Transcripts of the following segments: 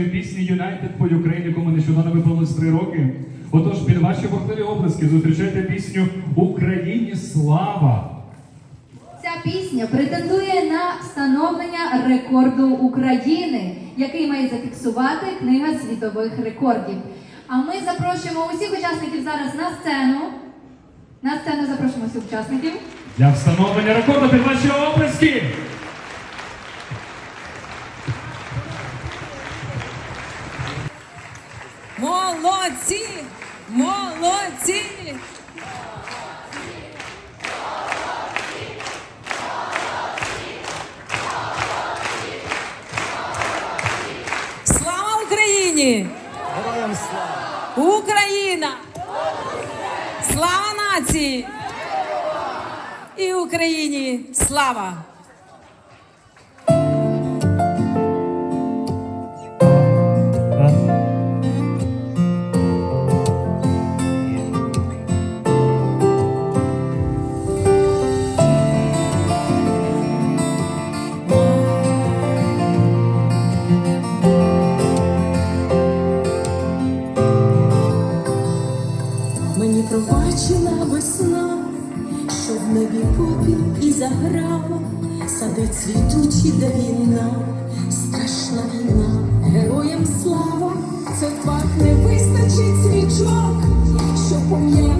Пісні United по Україні, якому нещодавно виповнилось три роки. Отож, під ваші бурхливі обласки зустрічайте пісню Україні слава! Ця пісня претендує на встановлення рекорду України, який має зафіксувати книга світових рекордів. А ми запрошуємо усіх учасників зараз на сцену. На сцену запрошуємо всіх учасників. Для встановлення рекорду під ваші обласки! Молодці! Молодці! Слава Україні! Героям слава! Україна! Слава нації! І Україні слава! Мені пробачила весна, що в небі попіл і заграва, сади цвітучі, де війна, страшна війна, героям слава, це так не вистачить свічок, що пом'янути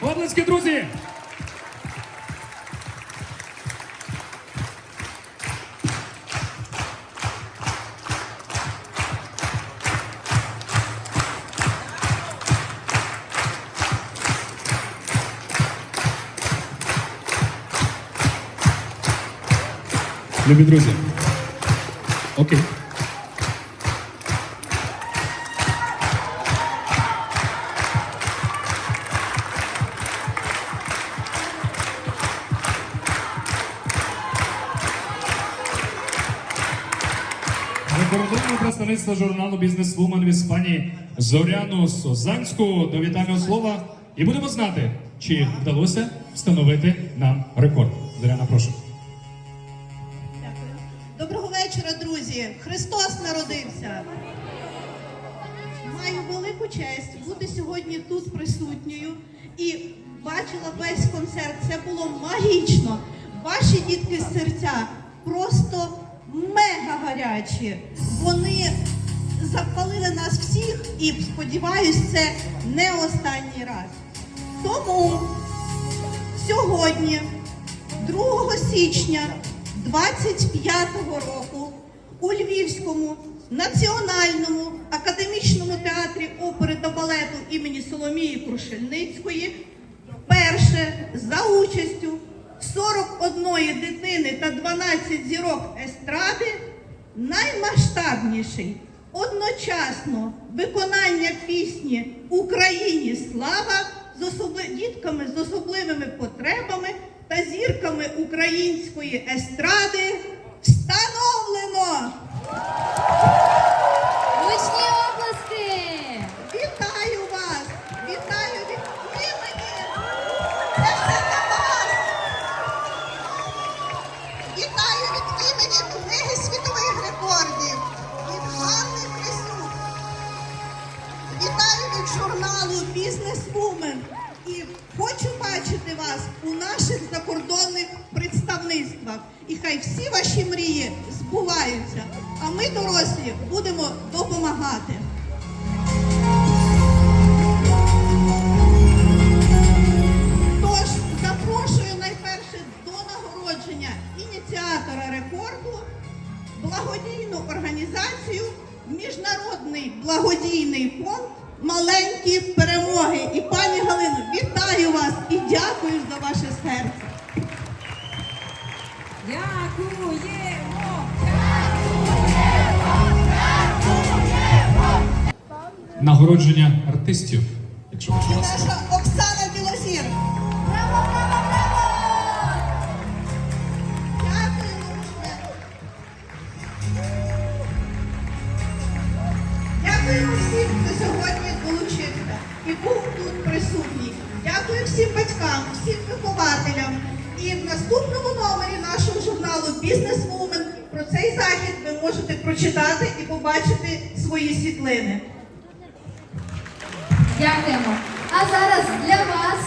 Облески, друзі! Любі друзі. Окей. Закордонне журналу Бізнес-вумен в Іспанії Зоряну Созанську до вітального слова. І будемо знати, чи вдалося встановити нам рекорд. Зоряна, прошу. Доброго вечора, друзі! Христос народився! Маю велику честь бути сьогодні тут присутньою і бачила весь концерт. Це було магічно. Ваші дітки з серця просто мега гарячі. Вони запалили нас всіх і сподіваюсь, це не останній раз. Тому сьогодні, 2 січня 25-го року, у Львівському національному академічному театрі опери та балету імені Соломії Крушельницької перше за участю 41 дитини та 12 зірок естради наймасштабніший одночасно виконання пісні Україні слава з особли... дітками з особливими потребами та зірками української естради встановлено. Будемо допомагати. Тож запрошую найперше до нагородження ініціатора рекорду, благодійну організацію, міжнародний благодійний фонд Маленькі перемоги. І пані Галино, вітаю вас і дякую за ваше серце. Дякуємо! Нагородження артистів, якщо можна. наша Оксана Білозір. Дякуємо. Дякуємо всім, хто сьогодні долучився і був тут присутній. Дякую всім батькам, всім вихователям. І в наступному номері нашого журналу Бізнес-Вумен про цей захід ви можете прочитати і побачити свої світлини. Дякуємо. А зараз для вас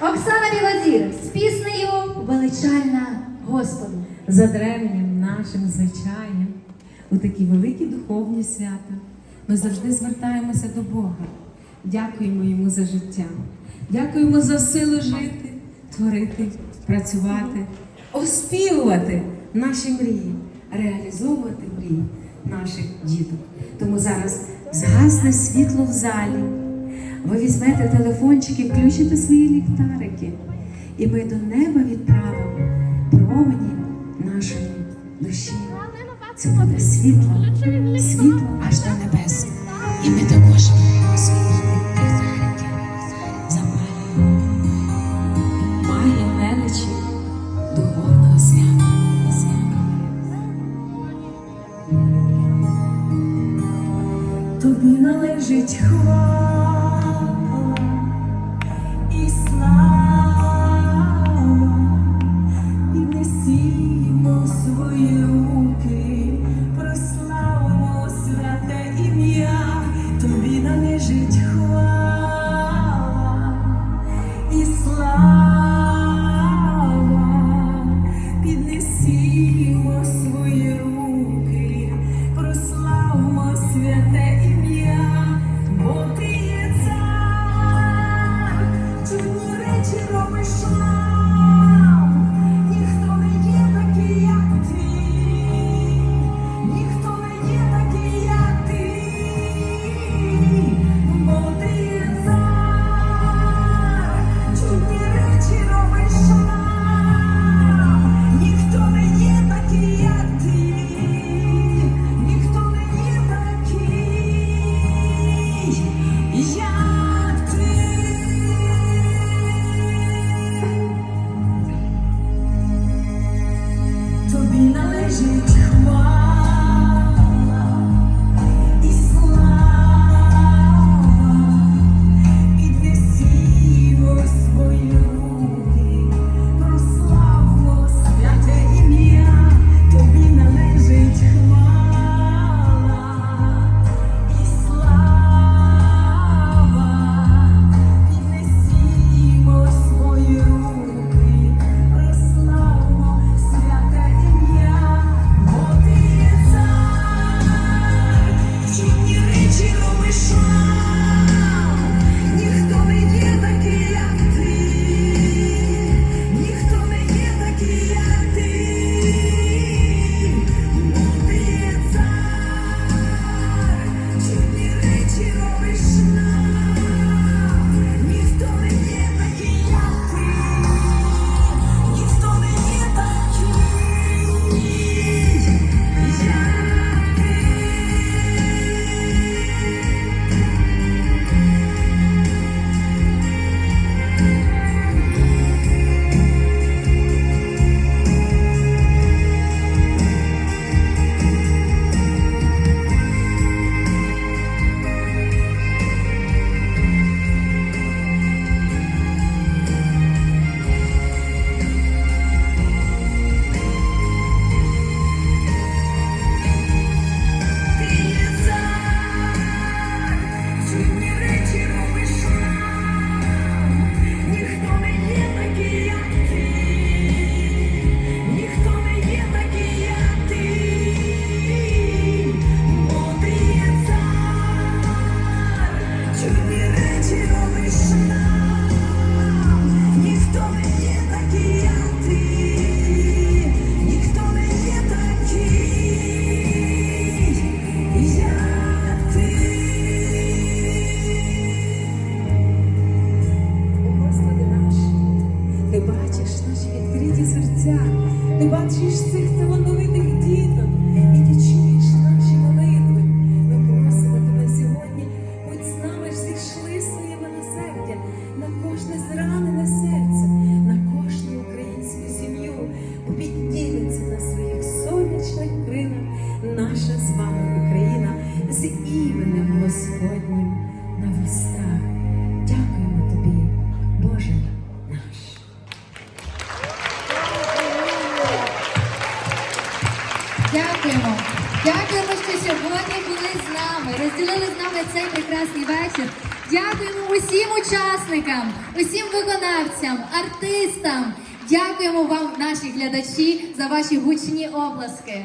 Оксана Білозір з піснею Величальна Господу. за древнім нашим звичаєм у такі великі духовні свята ми завжди звертаємося до Бога. Дякуємо йому за життя, дякуємо за силу жити, творити, працювати, оспівувати наші мрії, реалізовувати мрії наших діток. Тому зараз згасне світло в залі. Ви візьмете телефончики, включите свої ліхтарики, і ми до неба відправимо промені нашої душі. Це буде світло, світло аж до небес. І ми також Вознесімо свої руки, прославимо святе ім'я, тобі належить хвала і слава, піднесімо свої руки, прославимо святе ім'я, бо ти є цар, чому речі робиш. учасникам, усім виконавцям, артистам. Дякуємо вам, наші глядачі, за ваші гучні обласки.